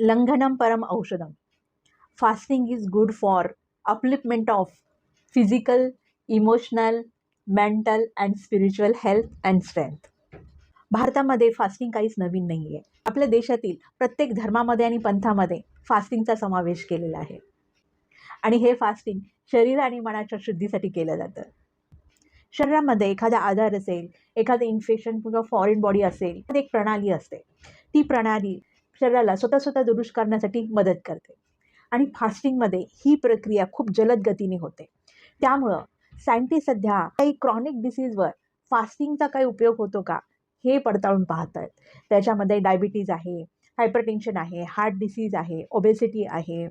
लंघनम परम औषधम. Fasting is good for upliftment of physical emotional mental and spiritual health and strength भारतामध्ये fasting काहीच नवीन नाही आहे आपल्या देशातील प्रत्येक धर्मामध्ये आणि पंथामध्ये फास्टिंगचा समावेश केलेला आहे. आणि हे फास्टिंग शरीर आणि मनाच्या शुद्धीसाठी केलं जातं. शरीरामध्ये एखादा आजार असेल एखादं इन्फेक्शन किंवा फॉरेन बॉडी असेल तर एक प्रणाली असते. ती प्रणाली शरीराला स्वतः स्वतः दुरुस्त करण्यासाठी मदत करते. आणि फास्टिंगमध्ये ही प्रक्रिया खूप जलद गतीने होते. त्यामुळं सायंटिस्ट सध्या काही क्रॉनिक डिसीजवर फास्टिंगचा काही उपयोग होतो का हे पडताळून पाहत आहेत त्याच्यामध्ये डायबिटीज आहे हायपरटेन्शन आहे हार्ट डिसीज आहे ओबेसिटी आहे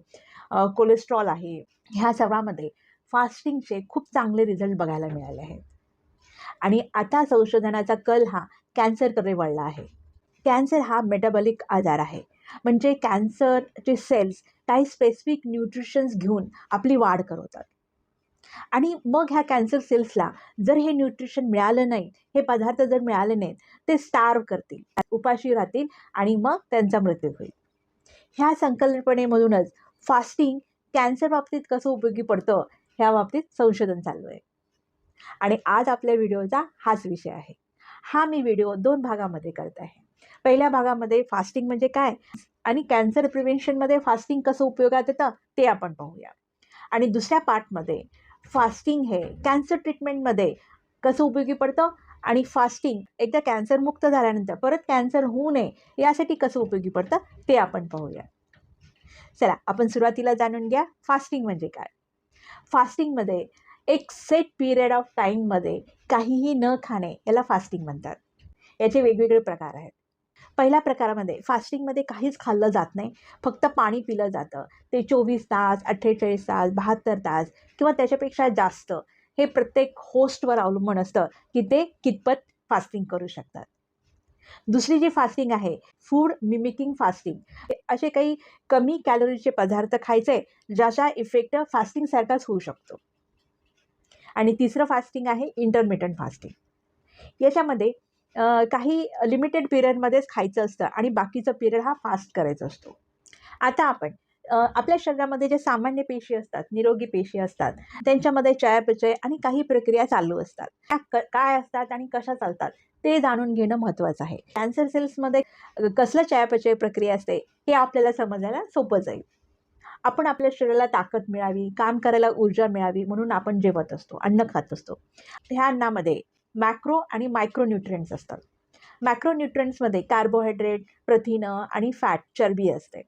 कोलेस्ट्रॉल आहे ह्या सर्वामध्ये फास्टिंगचे खूप चांगले रिझल्ट बघायला मिळाले आहेत. आणि आता संशोधनाचा कल हा कॅन्सरकडे वळला आहे. कॅन्सर हा मेटाबॉलिक आजार आहे. म्हणजे कॅन्सरचे सेल्स काही स्पेसिफिक न्यूट्रिशन्स घेऊन आपली वाढ करवतात आणि मग ह्या कॅन्सर सेल्सला जर हे न्यूट्रिशन मिळालं नाही हे पदार्थ जर मिळाले नाहीत ते स्टार्व करतील उपाशी राहतील आणि मग त्यांचा मृत्यू होईल. ह्या संकल्पनेमधूनच फास्टिंग कॅन्सर बाबतीत कसं उपयोगी पडतं ह्या बाबतीत संशोधन चालू आहे. आणि आज आपल्या व्हिडिओचा हाच विषय आहे. हा मी व्हिडिओ दोन भागामध्ये करत आहे. पहिल्या भागामध्ये फास्टिंग म्हणजे काय? आणि कॅन्सर प्रिव्हेन्शनमध्ये फास्टिंग कसं उपयोगात येतं? ते आपण पाहूया. आणि दुसऱ्या पार्टमध्ये फास्टिंग हे कॅन्सर ट्रीटमेंटमध्ये कसं उपयोगी पडतं? आणि फास्टिंग एकदा कॅन्सरमुक्त झाल्यानंतर परत कॅन्सर होऊ नये यासाठी कसं उपयोगी पडतं? ते आपण पाहूया. चला आपण सुरुवातीला जाणून घ्या फास्टिंग म्हणजे काय? फास्टिंगमध्ये एक सेट पिरियड ऑफ टाईममध्ये काहीही न खाणे याला फास्टिंग म्हणतात. याचे वेगवेगळे प्रकार आहेत. पहिल्या प्रकारामध्ये फास्टिंगमध्ये काहीच खाल्लं जात नाही. फक्त पाणी पिलं जातं. ते चोवीस तास अठ्ठेचाळीस तास बहात्तर तास किंवा त्याच्यापेक्षा जास्त हे प्रत्येक होस्टवर अवलंबून असतं की ते कितपत फास्टिंग करू शकतात. दुसरी जी फास्टिंग आहे फूड मिमिकिंग फास्टिंग असे काही कमी कॅलरीचे पदार्थ खायचे ज्याचा इफेक्ट फास्टिंगसारखाच होऊ शकतो. आणि तिसरं फास्टिंग आहे इंटरमिटंट फास्टिंग याच्यामध्ये काही लिमिटेड पिरियडमध्येच खायचं असतं आणि बाकीचं पिरियड हा फास्ट करायचा असतो. आता आपण आपल्या शरीरामध्ये जे सामान्य पेशी असतात निरोगी पेशी असतात त्यांच्यामध्ये चयापचय आणि काही प्रक्रिया चालू असतात. त्या क काय असतात आणि कशा चालतात ते जाणून घेणं महत्त्वाचं आहे. कॅन्सर सेल्समध्ये कसलं चयापचय प्रक्रिया असते हे आपल्याला समजायला सोपं जाईल. आपण आपल्या शरीराला ताकद मिळावी काम करायला ऊर्जा मिळावी म्हणून आपण जेवत असतो अन्न खात असतो. ह्या अन्नामध्ये मॅक्रो आणि मायक्रोन्यूट्रियंट्स असतात. मॅक्रोन्यूट्रियंट्समध्ये कार्बोहायड्रेट प्रथिनं आणि फॅट चरबी असते.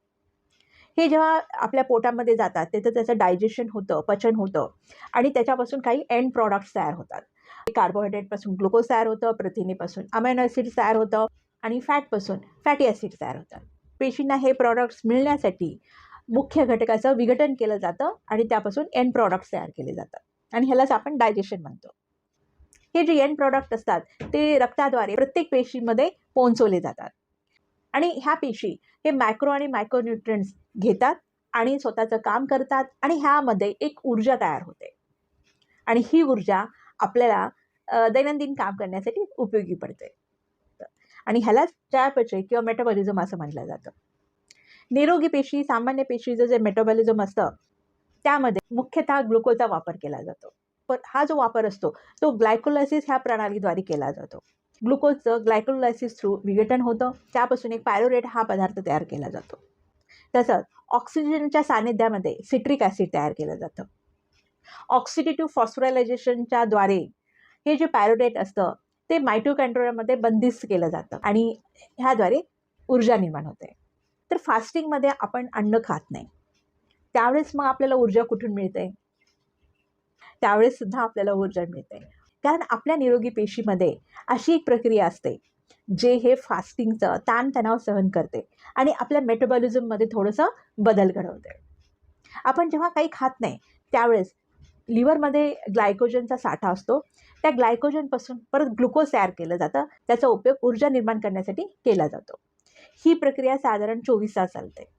हे जेव्हा आपल्या पोटामध्ये जातात तिथं त्याचं डायजेशन होतं पचन होतं आणि त्याच्यापासून काही एंड प्रॉडक्ट्स तयार होतात. कार्बोहायड्रेटपासून ग्लुकोज तयार होतं प्रथिनेपासून अमायनो ॲसिड तयार होतं आणि फॅटपासून फॅटी ॲसिड तयार होतात. पेशींना हे प्रॉडक्ट्स मिळण्यासाठी मुख्य घटकाचं विघटन केलं जातं आणि त्यापासून एंड प्रॉडक्ट्स तयार केले जातात. आणि ह्यालाच आपण डायजेशन म्हणतो. हे जे एन प्रॉडक्ट असतात ते रक्ताद्वारे प्रत्येक पेशीमध्ये पोहोचवले जातात. आणि ह्या पेशी हे मायक्रो आणि मायक्रोन्युट्रियंट्स घेतात आणि स्वतःचं काम करतात आणि ह्यामध्ये एक ऊर्जा तयार होते. आणि ही ऊर्जा आपल्याला दैनंदिन काम करण्यासाठी उपयोगी पडते. आणि ह्यालाच चयापचय किंवा मेटाबॉलिझम असं म्हटलं जातं. निरोगी पेशी सामान्य पेशीचं जे मेटाबॉलिझम असतं त्यामध्ये मुख्यतः ग्लुकोजचा वापर केला जातो. पर हा जो वापर असतो तो ग्लायकोलायसिस ह्या प्रणालीद्वारे केला जातो. ग्लुकोजचं ग्लायकोलायसिस थ्रू विघटन होतं त्यापासून एक पायरोरेट हा पदार्थ तयार केला जातो. तसंच ऑक्सिजनच्या सानिध्यामध्ये सिट्रिक ॲसिड तयार केलं जातं. ऑक्सिडेटिव्ह फॉस्फोरायलायझेशनच्या द्वारे हे जे पायरोरेट असतं ते मायटोकॅन्ड्रोरामध्ये बंदिस्त केलं जातं आणि ह्याद्वारे ऊर्जा निर्माण होते. तर फास्टिंगमध्ये आपण अन्न खात नाही. त्यावेळेस मग आपल्याला ऊर्जा कुठून मिळते? त्यावेळेससुद्धा आपल्याला ऊर्जा मिळते कारण आपल्या निरोगी पेशीमध्ये अशी एक प्रक्रिया असते जे हे फास्टिंगचं ताणतणाव सहन करते आणि आपल्या मेटाबॉलिझममध्ये थोडंसं बदल घडवते. आपण जेव्हा काही खात नाही त्यावेळेस लिव्हरमध्ये ग्लायकोजनचा साठा असतो. त्या ग्लायकोजनपासून परत ग्लुकोज तयार केलं जातं. त्याचा उपयोग ऊर्जा निर्माण करण्यासाठी केला जातो. ही प्रक्रिया साधारण चोवीस तास चालते.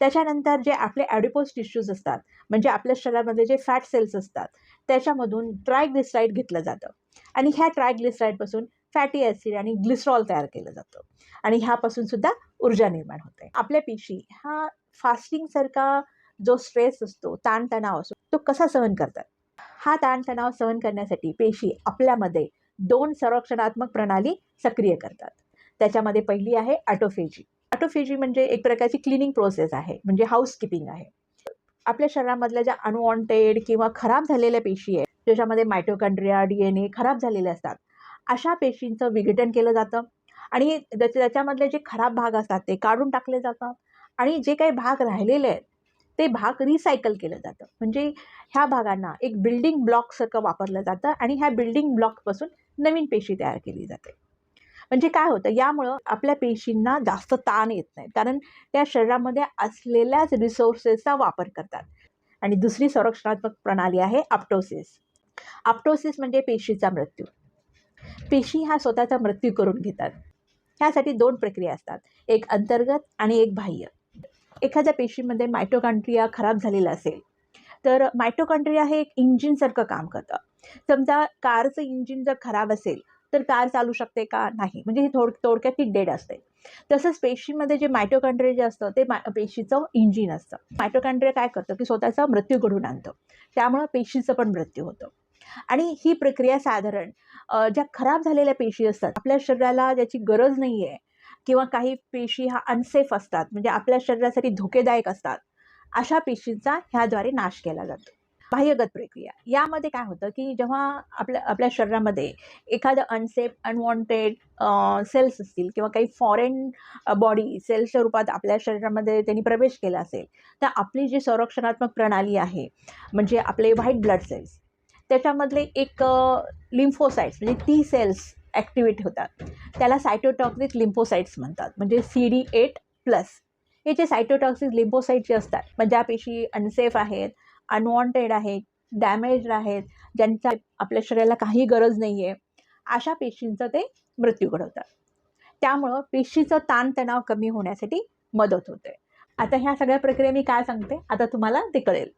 त्याच्यानंतर जे आपले ॲडिपोज टिश्यूज असतात म्हणजे आपल्या शरीरामध्ये जे फॅट सेल्स असतात त्याच्यामधून ट्रायग्लिसराईड घेतलं जातं. आणि ह्या ट्रायग्लिसराईडपासून फॅटी ॲसिड आणि ग्लिसरॉल तयार केलं जातं. आणि ह्यापासून सुद्धा ऊर्जा निर्माण होते. आपल्या पेशी हा फास्टिंगसारखा जो स्ट्रेस असतो ताणतणाव असतो तो कसा सहन करतात? हा ताणतणाव सहन करण्यासाठी पेशी आपल्यामध्ये दोन संरक्षणात्मक प्रणाली सक्रिय करतात. त्याच्यामध्ये पहिली आहे ॲटोफेजी ॲटोफेजी म्हणजे एक प्रकारची क्लिनिंग प्रोसेस आहे म्हणजे हाऊसकीपिंग आहे. आपल्या शरीरामधल्या ज्या अनवॉन्टेड किंवा खराब झालेल्या पेशी आहेत ज्याच्यामध्ये मायटोकॉन्ड्रिया डी एन ए खराब झालेले असतात अशा पेशींचं विघटन केलं जातं आणि त्याच्या त्याच्यामधले जे खराब भाग असतात ते काढून टाकले जातात आणि जे काही भाग राहिलेले आहेत ते भाग रिसायकल केलं जातं. म्हणजे ह्या भागांना एक बिल्डिंग ब्लॉकसारखं वापरलं जातं आणि ह्या बिल्डिंग ब्लॉकपासून नवीन पेशी तयार केली जाते. म्हणजे काय होतं यामुळं आपल्या पेशींना जास्त ताण येत नाही. कारण त्या शरीरामध्ये असलेल्याच रिसोर्सेसचा वापर करतात. आणि दुसरी संरक्षणात्मक प्रणाली आहे आप्टोसिस आप्टोसिस म्हणजे पेशीचा मृत्यू. पेशी हा स्वतःचा मृत्यू करून घेतात. ह्यासाठी दोन प्रक्रिया असतात. एक अंतर्गत आणि एक बाह्य. एखाद्या पेशीमध्ये मायटोकॉन्ट्रिया खराब झालेला असेल तर मायटोकॉन्ट्रिया हे एक इंजिनसारखं काम करतं. समजा कारचं इंजिन जर खराब असेल तर कार चालू शकते का? नाही. म्हणजे ही थोड थोडक्यात ती डेड असते. तसंच पेशीमध्ये जे मायटोकॉन्ट्रिया जे असतं ते मा पेशीचं इंजिन असतं. मायटोकॉन्ट्रिया काय करतं? की स्वतःचा मृत्यू घडून आणतं. त्यामुळं पेशीचं पण मृत्यू होतं. आणि ही प्रक्रिया साधारण ज्या खराब झालेल्या पेशी असतात आपल्या शरीराला ज्याची गरज नाही आहे किंवा काही पेशी हा अनसेफ असतात म्हणजे आपल्या शरीरासाठी धोकेदायक असतात अशा पेशींचा ह्याद्वारे नाश केला जातो. बाह्यगत प्रक्रिया. यामध्ये काय होतं की जेव्हा आपल्या आपल्या शरीरामध्ये एखादं अनसेफ अनवॉन्टेड सेल्स असतील किंवा काही फॉरेन बॉडी सेल्सच्या रूपात आपल्या शरीरामध्ये त्यांनी प्रवेश केला असेल तर आपली जी संरक्षणात्मक प्रणाली आहे म्हणजे आपले व्हाईट ब्लड सेल्स त्याच्यामधले एक लिम्फोसाईट्स म्हणजे टी सेल्स ॲक्टिवेट होतात. त्याला सायटोटॉक्सिक लिम्फोसाईट्स म्हणतात. म्हणजे सी डी एट प्लस हे जे सायटोटॉक्सिक लिम्फोसाईट जे असतात म्हणजे ज्या पेशी अनसेफ आहेत अनवॉन्टेड आहेत डॅमेज आहेत ज्यांचा आपल्या शरीराला काही गरज नाही आहे अशा पेशींचं ते मृत्यू घडवतात. त्यामुळं पेशीचं ताणतणाव कमी होण्यासाठी मदत होते. आता ह्या सगळ्या प्रक्रिया मी काय सांगते? आता तुम्हाला ते कळेल.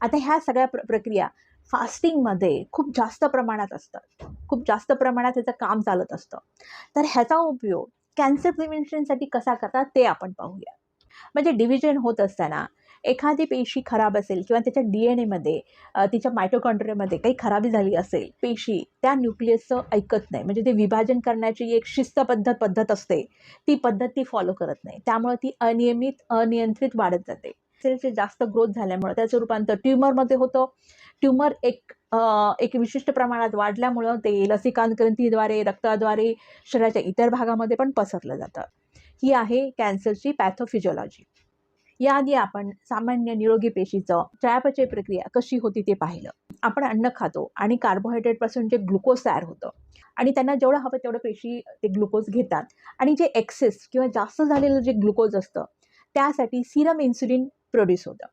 आता ह्या सगळ्या प्र प्रक्रिया फास्टिंगमध्ये खूप जास्त प्रमाणात असतात. खूप जास्त प्रमाणात त्याचं काम चालत असतं. तर ह्याचा उपयोग कॅन्सर प्रिव्हेन्शनसाठी कसा करतात ते आपण पाहूया. म्हणजे डिव्हिजन होत असताना एखादी पेशी खराब असेल किंवा त्याच्या डी एन एमध्ये तिच्या मायटोकॉन्ड्रियामध्ये काही खराबी झाली असेल पेशी त्या न्यूक्लियसचं ऐकत नाही. म्हणजे ते विभाजन करण्याची एक शिस्तबद्ध पद्धत असते. ती पद्धत ती फॉलो करत नाही. त्यामुळे ती अनियमित अनियंत्रित वाढत जाते. सेलचे जास्त ग्रोथ झाल्यामुळं त्याचं रूपांतर ट्युमरमध्ये होतं. ट्युमर एक एक विशिष्ट प्रमाणात वाढल्यामुळं ते लसिकांत रक्ताद्वारे शरीराच्या इतर भागामध्ये पण पसरलं जातं. ही आहे कॅन्सरची पॅथोफिजिओलॉजी याआधी आपण सामान्य निरोगी पेशीचं चयापचय प्रक्रिया कशी होती ते पाहिलं. आपण अन्न खातो आणि कार्बोहायड्रेटपासून जे ग्लुकोज तयार होतं आणि त्यांना जेवढं हवं तेवढं पेशी ते ग्लुकोज घेतात आणि जे एक्सेस किंवा जास्त झालेलं जे ग्लुकोज असतं त्यासाठी सिरम इन्सुलिन प्रोड्यूस होतं.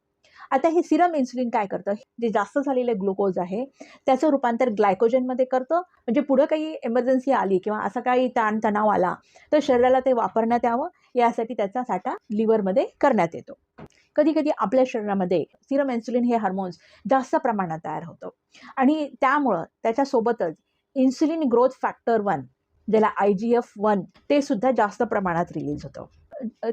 आता हे सिरम इन्सुलिन काय करतं? जे जास्त झालेले ग्लुकोज आहे त्याचं रूपांतर ग्लायकोजनमध्ये करतं. म्हणजे पुढं काही एमर्जन्सी आली किंवा असा काही ताणतणाव आला तर शरीराला ते वापरण्यात यावं. यासाठी त्याचा साठा लिव्हरमध्ये करण्यात येतो. कधी कधी आपल्या शरीरामध्ये सिरम इन्सुलिन हे हार्मोन्स जास्त प्रमाणात तयार होतं. आणि त्यामुळं त्याच्यासोबतच इन्सुलिन ग्रोथ फॅक्टर वन ज्याला आय जी एफ वन ते सुद्धा जास्त प्रमाणात रिलीज होतं.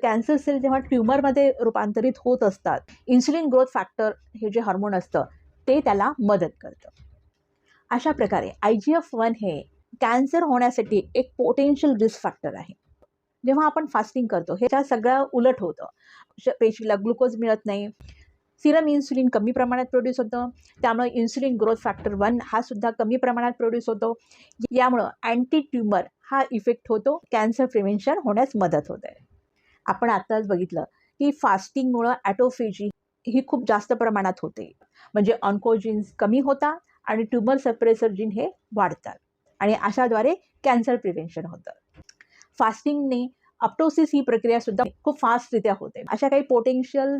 कॅन्सर सेल जेव्हा ट्युमरमध्ये रूपांतरित होत असतात इन्सुलिन ग्रोथ फॅक्टर हे जे हार्मोन असतं ते त्याला मदत करतं. अशा प्रकारे आय जी एफ वन हे कॅन्सर होण्यासाठी एक पोटेन्शियल रिस्क फॅक्टर आहे. जेव्हा आपण फास्टिंग करतो ह्याच्या सगळं उलट होतं. पेशीला ग्लुकोज मिळत नाही. सिरम इन्सुलिन कमी प्रमाणात प्रोड्यूस होतं. त्यामुळे इन्सुलिन ग्रोथ फॅक्टर वन हा सुद्धा कमी प्रमाणात प्रोड्यूस होतो. यामुळं अँटी ट्युमर हा इफेक्ट होतो. कॅन्सर प्रिव्हेन्शन होण्यास मदत होते. आपण आत्ताच बघितलं की फास्टिंगमुळं ॲटोफेजी ही खूप जास्त प्रमाणात होते. म्हणजे ऑन्कोजिन्स कमी होतात आणि ट्युमर सप्रेसर जीन हे वाढतात. आणि अशाद्वारे कॅन्सर प्रिव्हेन्शन होतं. फास्टिंगने अप्टोसिस ही प्रक्रिया सुद्धा खूप फास्टरित्या होते. अशा काही पोटेन्शियल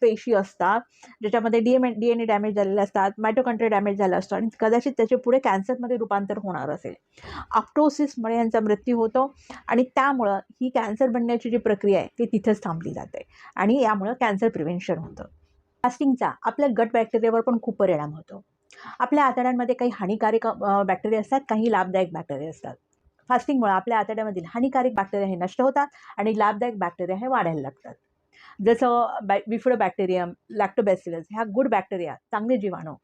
पेशी असतात ज्याच्यामध्ये D M D N A damage झालेले असतात मायटोकंट्री डॅमेज झाला असतो आणि कदाचित त्याचे पुढे कॅन्सरमध्ये रूपांतर होणार असेल. अप्टोसिसमुळे यांचा मृत्यू होतो आणि त्यामुळं ही कॅन्सर बनण्याची जी प्रक्रिया आहे ती तिथंच थांबली जाते आणि यामुळं कॅन्सर प्रिव्हेन्शन होतं. फास्टिंगचा आपल्या गट बॅक्टेरियावर पण खूप परिणाम होतो. आपल्या आतड्यांमध्ये काही हानिकारक बॅक्टेरिया असतात काही लाभदायक बॅक्टेरिया असतात. फास्टिंगमुळे आपल्या आतड्यामधील हानिकारक बॅक्टेरिया हे नष्ट होतात आणि लाभदायक बॅक्टेरिया हे वाढायला लागतात. जसं बॅ बिफिडो बॅक्टेरियम लॅक्टोबॅसिलस ह्या गुड बॅक्टेरिया चांगले जीवाणू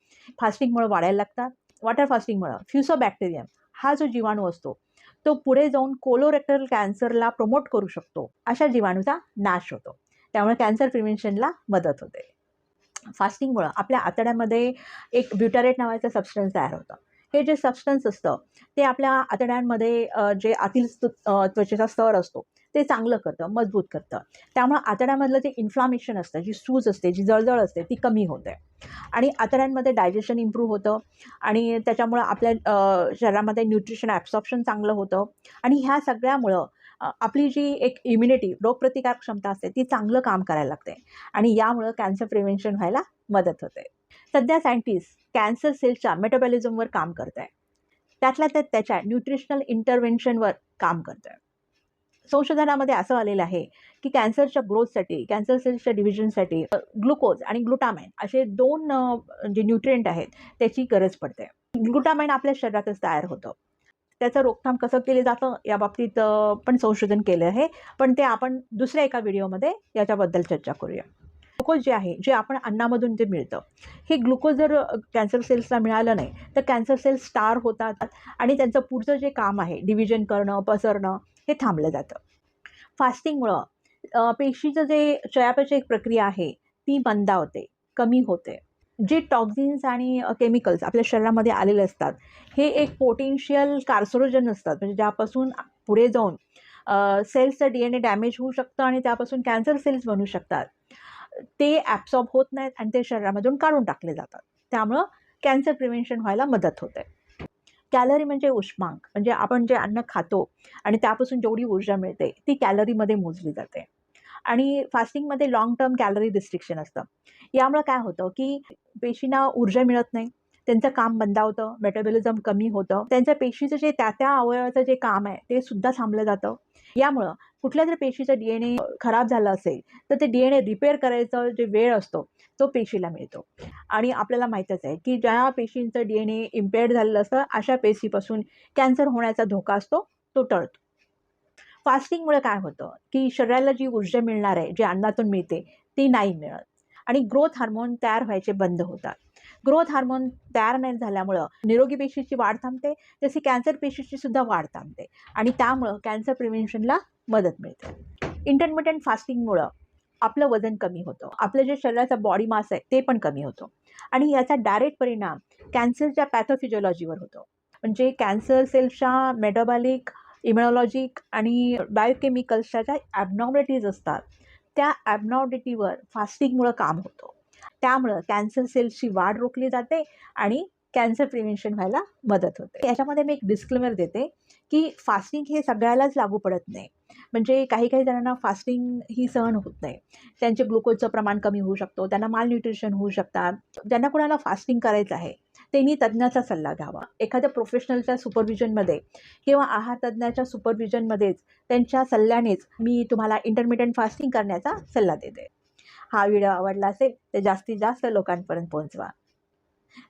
फास्टिंगमुळे वाढायला लागतात. वॉटर फास्टिंगमुळं फ्युसो बॅक्टेरियम हा जो जीवाणू असतो तो पुढे जाऊन कोलोरेक्टल कॅन्सरला प्रमोट करू शकतो. अशा जीवाणूचा नाश होतो. त्यामुळे कॅन्सर प्रिव्हेन्शनला मदत होते. फास्टिंगमुळं आपल्या आतड्यामध्ये एक ब्युटारेट नावाचं सबस्टन्स तयार होतं. हे जे सबस्टन्स असतं ते आपल्या आतड्यांमध्ये जे आतील त्वचेचा स्तर असतो ते चांगलं करतं मजबूत करतं. त्यामुळं आतड्यामधलं जे इन्फ्लामेशन असतं जी सूज असते जी जळजळ असते ती कमी होते. आणि आतड्यांमध्ये डायजेशन इम्प्रूव्ह होतं आणि त्याच्यामुळं आपल्या शरीरामध्ये न्यूट्रिशन ॲब्सॉप्शन चांगलं होतं. आणि ह्या सगळ्यामुळं आपली जी एक इम्युनिटी रोगप्रतिकारक क्षमता असते ती चांगलं काम करायला लागते. आणि यामुळं कॅन्सर प्रिव्हेन्शन व्हायला मदत होते. सध्या सायंटिस्ट कॅन्सर सेल्सच्या मेटाबॉलिझमवर काम करत आहे त्यातल्या त्यात त्याच्या न्यूट्रिशनल इंटरव्हेन्शनवर काम करत आहे संशोधनामध्ये असं आलेलं आहे की कॅन्सरच्या ग्रोथसाठी कॅन्सर सेल्सच्या डिव्हिजनसाठी ग्लुकोज आणि ग्लुटामाइन असे दोन जे न्यूट्रिएंट आहेत त्याची गरज पडते. ग्लुटामाइन आपल्या शरीरातच तयार होतं. त्याचं रोकथाम कसं केलं जातं या बाबतीत पण संशोधन केलं आहे. पण ते आपण दुसऱ्या एका व्हिडिओमध्ये याच्याबद्दल चर्चा करूया. ग्लुकोज जे आहे जे आपण अन्नामधून जे मिळतं हे ग्लुकोज जर कॅन्सर सेल्सला मिळालं नाही तर कॅन्सर सेल्स स्टार होतात आणि त्यांचं पुढचं जे काम आहे डिव्हिजन करणं पसरणं हे थांबलं जातं. फास्टिंगमुळं पेशीचं जे चयापचय प्रक्रिया आहे ती मंदावते कमी होते. जे टॉक्झिन्स आणि केमिकल्स आपल्या शरीरामध्ये आलेले असतात हे एक पोटेन्शियल कार्सोरोजन असतात. म्हणजे ज्यापासून पुढे जाऊन सेल्सचं डी एन ए डॅमेज होऊ शकतं आणि त्यापासून कॅन्सर सेल्स बनू शकतात. ते ॲब्सॉर्ब होत नाहीत आणि ते शरीरामधून काढून टाकले जातात. त्यामुळं कॅन्सर प्रिव्हेन्शन व्हायला मदत होते. कॅलरी म्हणजे उष्मांक म्हणजे आपण जे अन्न खातो आणि त्यापासून जेवढी ऊर्जा मिळते ती कॅलरीमध्ये मोजली जाते. आणि फास्टिंगमध्ये लाँग टर्म कॅलरी रिस्ट्रिक्शन असतं. यामुळं काय होतं की पेशींना ऊर्जा मिळत नाही. त्यांचं काम मंदावतं मेटाबॉलिझम कमी होतं. त्यांच्या पेशीचं जे त्या त्या अवयवाचं जे काम आहे ते सुद्धा थांबलं जातं. यामुळं कुठल्या जर पेशीचं डी एन ए खराब झालं असेल तर ते डी एन ए रिपेअर करायचा जे वेळ असतो तो पेशीला मिळतो. आणि आपल्याला माहीतच आहे की ज्या पेशींचं डी एन ए इम्पेअर्ड झालेलं असतं अशा पेशीपासून कॅन्सर होण्याचा धोका असतो तो टळतो. फास्टिंगमुळे काय होतं की शरीराला जी ऊर्जा मिळणार आहे जी अन्नातून मिळते ती नाही मिळत. आणि ग्रोथ हार्मोन तयार व्हायचे बंद होतात. ग्रोथ हार्मोन तयार नाही झाल्यामुळं निरोगी पेशीची वाढ थांबते जशी कॅन्सर पेशीची सुद्धा वाढ थांबते आणि त्यामुळं कॅन्सर प्रिव्हेन्शनला मदत मिळते. इंटरमिडियंट फास्टिंगमुळं आपलं वजन कमी होतं. आपलं जे शरीराचा बॉडी मास आहे ते पण कमी होतो. आणि याचा डायरेक्ट परिणाम कॅन्सरच्या पॅथोफिजिओलॉजीवर होतो. म्हणजे कॅन्सर सेल्सच्या मेटाबॉलिक इम्युनॉलॉजिक आणि बायोकेमिकल्सच्या ज्या ॲबनॉर्मलिटीज असतात त्या ॲबनॉर्मलिटीवर फास्टिंगमुळं काम होतं. त्यामुळं कॅन्सर सेल्सची वाढ रोखली जाते आणि कॅन्सर प्रिव्हेन्शन व्हायला मदत होते. याच्यामध्ये मी एक डिस्क्लेमर देते की फास्टिंग हे सगळ्यालाच लागू पडत नाही. म्हणजे काही काही जणांना फास्टिंग ही सहन होत नाही. त्यांचे ग्लुकोजचं प्रमाण कमी होऊ शकतो त्यांना माल न्यूट्रिशन होऊ शकतात. ज्यांना कोणाला फास्टिंग करायचं आहे त्यांनी तज्ज्ञाचा सल्ला घ्यावा. एखाद्या प्रोफेशनलच्या सुपरविजनमध्ये किंवा आहार तज्ज्ञाच्या सुपरविजनमध्येच त्यांच्या सल्ल्यानेच मी तुम्हाला इंटरमिडियंट फास्टिंग करण्याचा सल्ला देते. हा व्हिडिओ आवडला असेल तर जास्तीत जास्त लोकांपर्यंत पोहोचवा.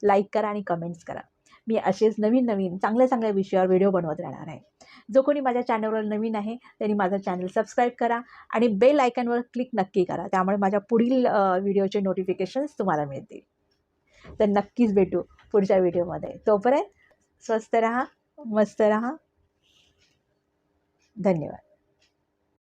लाईक करा आणि कमेंट्स करा. मी असेच नवीन नवीन चांगल्या चांगल्या विषयावर व्हिडिओ बनवत राहणार आहे. जो कोणी माझ्या चॅनलवर नवीन आहे त्यांनी माझं चॅनल सबस्क्राईब करा आणि बेल आयकॉनवर क्लिक नक्की करा. त्यामुळे माझ्या पुढील व्हिडिओचे नोटिफिकेशन्स तुम्हाला मिळतील. तर नक्कीच भेटू पुढच्या व्हिडिओमध्ये. तोपर्यंत स्वस्त रहा मस्त रहा. धन्यवाद.